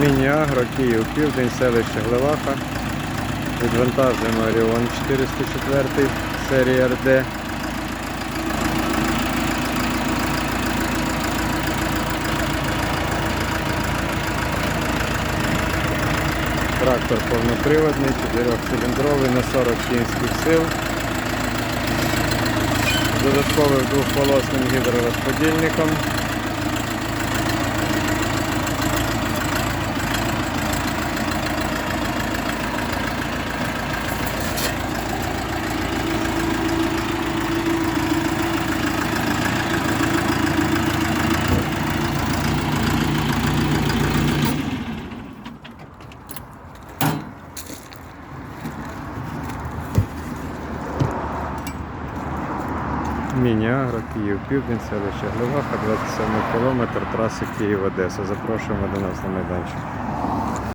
Міні-Агро, Київ, Південь, селище Глеваха. Відвантажуємо Оріон 404 серії РД. Трактор повноприводний, 4-циліндровий на 40 кінських сил. З додатковим двохполосним гідророзподільником. Міні-Агро, Київ, Південь, селище Глеваха, 27 кілометр траси Київ-Одеса. Запрошуємо до нас на майданчик.